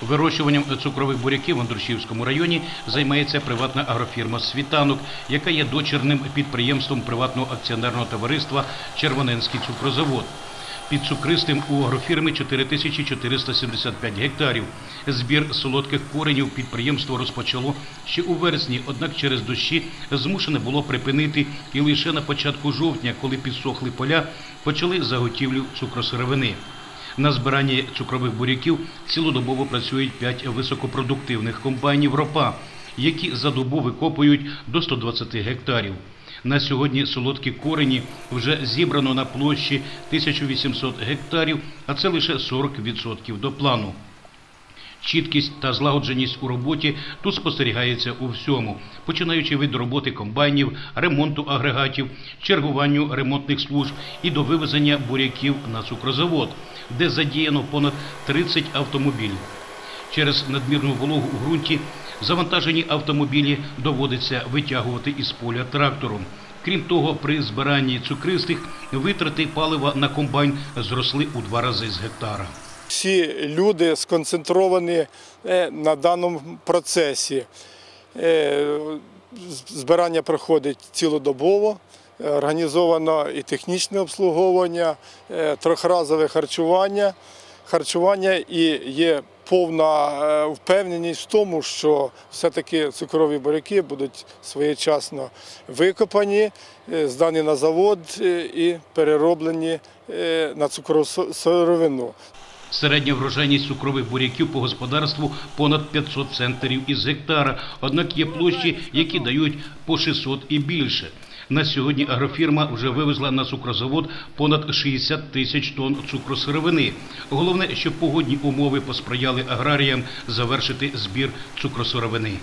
Вирощуванням цукрових буряків в Андрушівському районі займається приватна агрофірма «Світанок», яка є дочірним підприємством приватного акціонерного товариства «Червоненський цукрозавод». Під цукристим у агрофірми 4475 гектарів. Збір солодких коренів підприємство розпочало ще у вересні, однак через дощі змушене було припинити і лише на початку жовтня, коли підсохли поля, почали заготівлю цукросировини. На збиранні цукрових буряків цілодобово працюють 5 високопродуктивних компаній ропа, які за добу викопують до 120 гектарів. На сьогодні солодкі корені вже зібрано на площі 1800 гектарів, а це лише 40% до плану. Чіткість та злагодженість у роботі тут спостерігається у всьому, починаючи від роботи комбайнів, ремонту агрегатів, чергуванню ремонтних служб і до вивезення буряків на цукрозавод, де задіяно понад 30 автомобілів. Через надмірну вологу у ґрунті завантажені автомобілі доводиться витягувати із поля трактором. Крім того, при збиранні цукристих витрати палива на комбайн зросли у два рази з гектара. Всі люди сконцентровані е, на даному процесі. Е, Збирання проходить цілодобово, організовано і технічне обслуговування, е, трьохразове харчування. Харчування і є повна впевненість в тому, що все-таки цукрові буряки будуть своєчасно викопані, здані на завод і перероблені на цукрову сировину. Середня врожайність цукрових буряків по господарству понад 500 центнерів із гектара, однак є площі, які дають по 600 і більше. На сьогодні агрофірма вже вивезла на цукрозавод понад 60 тисяч тонн цукросировини. Головне, щоб погодні умови посприяли аграріям завершити збір цукросировини.